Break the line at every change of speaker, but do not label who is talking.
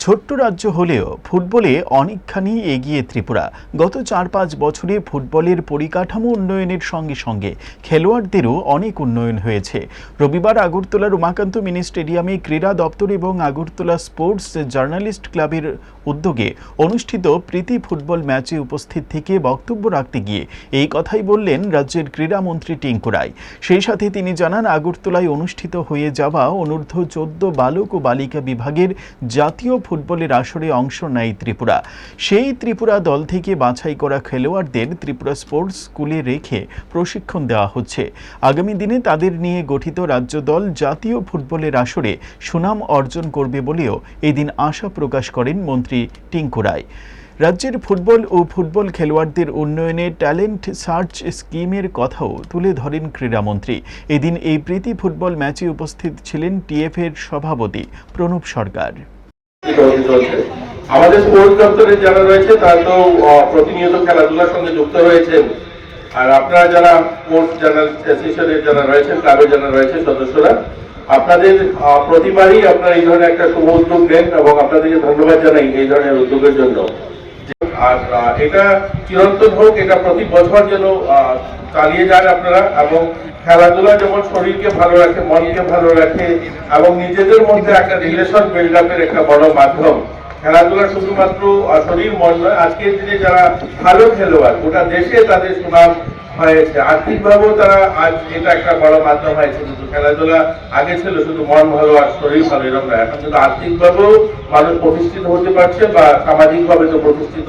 ছোট্ট রাজ্য হলেও ফুটবলে অনেকখানি এগিয়ে ত্রিপুরা। গত চার পাঁচ বছরে ফুটবলের পরিকাঠামো উন্নয়নের সঙ্গে সঙ্গে খেলোয়াড়দেরও অনেক উন্নয়ন হয়েছে। রবিবার আগরতলার উমাকান্ত মিনি স্টেডিয়ামে ক্রীড়া দপ্তর এবং আগরতলা স্পোর্টস জার্নালিস্ট ক্লাবের উদ্যোগে অনুষ্ঠিত প্রীতি ফুটবল ম্যাচে উপস্থিত থেকে বক্তব্য রাখতে গিয়ে এই কথাই বললেন রাজ্যের ক্রীড়ামন্ত্রী টিঙ্কু রায়। সেই সাথে তিনি জানান, আগরতলায় অনুষ্ঠিত হয়ে যাওয়া অনূর্ধ্ব চোদ্দ বালক ও বালিকা বিভাগের জাতীয় ফুটবলের আসরে অংশ নেয় ত্রিপুরা। সেই ত্রিপুরা দল থেকে বাছাই করা খেলোয়াড়দের ত্রিপুরা স্পোর্টস স্কুলে রেখে প্রশিক্ষণ দেওয়া হচ্ছে। আগামী দিনে তাদের নিয়ে গঠিত রাজ্য দল জাতীয় ফুটবলের আসরে সুনাম অর্জন করবে বলেও এদিন আশা প্রকাশ করেন মন্ত্রী টিঙ্কু রায়। রাজ্যের ফুটবল ও ফুটবল খেলোয়াড়দের উন্নয়নে ট্যালেন্ট সার্চ স্কিমের কথাও তুলে ধরেন ক্রীড়ামন্ত্রী এদিন এই প্রীতি ফুটবল ম্যাচে উপস্থিত ছিলেন টিএফের সভাপতি প্রণব সরকার।
আমাদের স্পোর্টস দপ্তরের যারা রয়েছে, তারা তো প্রতিনিয়ত খেলাধুলার সঙ্গে যুক্ত রয়েছেন। আর আপনারা যারা স্পোর্টস জার্নাল অ্যাসোসিয়েশনের যারা রয়েছেন ক্লাবের যারা রয়েছে সদস্যরা, আপনাদের প্রতিবারই আপনারা এই ধরনের একটা শুভ উদ্যোগ নেন এবং আপনাদেরকে ধন্যবাদ জানাই এই ধরনের উদ্যোগের জন্য। আর এটা চিরন্তন হোক, এটা প্রতি বছর যেন চালিয়ে যান আপনারা, এবং খেলাধুলা যেমন শরীরকে ভালো রাখে, মনকে ভালো রাখে, এবং নিজেদের মধ্যে একটা রিলেশন বিল্ড আপের একটা বড় মাধ্যম। খেলাধুলা শুধুমাত্র শরীর মন নয়, আজকের দিনে যারা ভালো খেলোয়াড়, গোটা দেশে তাদের সুনাম হয়েছে। আর্থিকভাবেও তারা আজ এটা একটা বড় মাধ্যম হয়েছে, কিন্তু খেলাধুলা আগে ছিল শুধু মন ভালো আর শরীর ভালো, এরকম না। এখন কিন্তু আর্থিকভাবেও মানুষ প্রতিষ্ঠিত হতে পারছে বা সামাজিকভাবে তো প্রতিষ্ঠিত